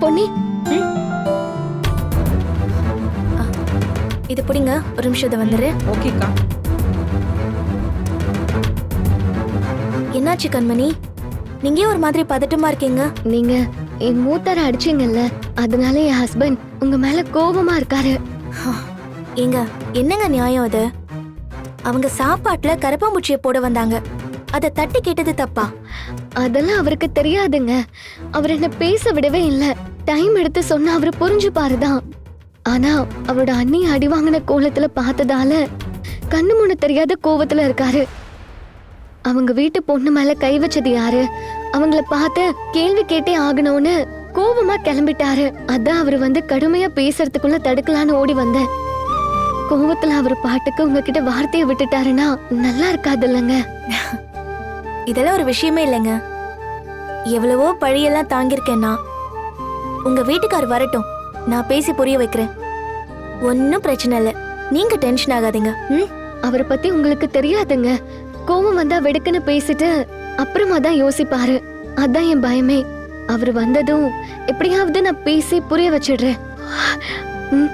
பொன்னி. இது பிடிங்க. ஒரு நிமிஷம் இதை வந்துரு. ஓகேக்கா. என்னாச்சு கண்மணி? நீங்க ஒரு மாதிரி பதட்டமா இருக்கீங்க? நீங்க என் மூத்தார அடிச்சீங்கல்ல அதனால என் ஹஸ்பண்ட் உங்க மேல கோபமா இருக்காரு. ஏங்க என்னங்க நியாயம் அது? அவங்க சாப்பாட்டுல கரப்பாம்பூச்சியை போட வந்தாங்க. அதை தட்டி கேட்டது தப்பா? அதெல்லாம் அவருக்கு தெரியாதுங்க. அவர் என்ன பேச விடவே இல்ல. டைம் எடுத்து சொன்னா அவரு புரிஞ்சுப்பாருதான் ஆனா அவரோட அண்ணி அடி வாங்கின கோலத்துல பார்த்ததால கண்ணு மூணு தெரியாத கோவத்துல இருக்காரு. அவங்க வீட்டு பொண்ணு மேல கை வச்சது யாரு? அவங்கள பார்த்து கேள்வி கேட்டே ஆகணும்னு கோவமா கிளம்பிட்டாரு. அதான் அவர் வந்து கடுமையா பேசுறதுக்குள்ள தடுக்கலான்னு ஓடி வந்தேன் கோவத்துல அவர் பாட்டுக்கு உங்ககிட்ட வார்த்தையை விட்டுட்டாருன்னா நல்லா இருக்காது இல்லைங்க இதெல்லாம் ஒரு விஷயமே இல்லைங்க. எவ்வளவோ பழியெல்லாம் தாங்கியிருக்கேன்னா உங்க வீட்டுக்கார் வரட்டும். நான் பேசி புரிய வைக்கிறேன். ஒன்றும் பிரச்சனை இல்லை. நீங்க டென்ஷன் ஆகாதீங்க. ம்? அவரை பத்தி உங்களுக்கு தெரியாதுங்க. கோவம் வந்தா வெடுக்குன்னு பேசிட்டு அப்புறமா தான் யோசிப்பாரு. அதான் என் பயமே. அவர் வந்ததும் எப்படியாவது நான் பேசி புரிய வச்சிடுறேன். ம்?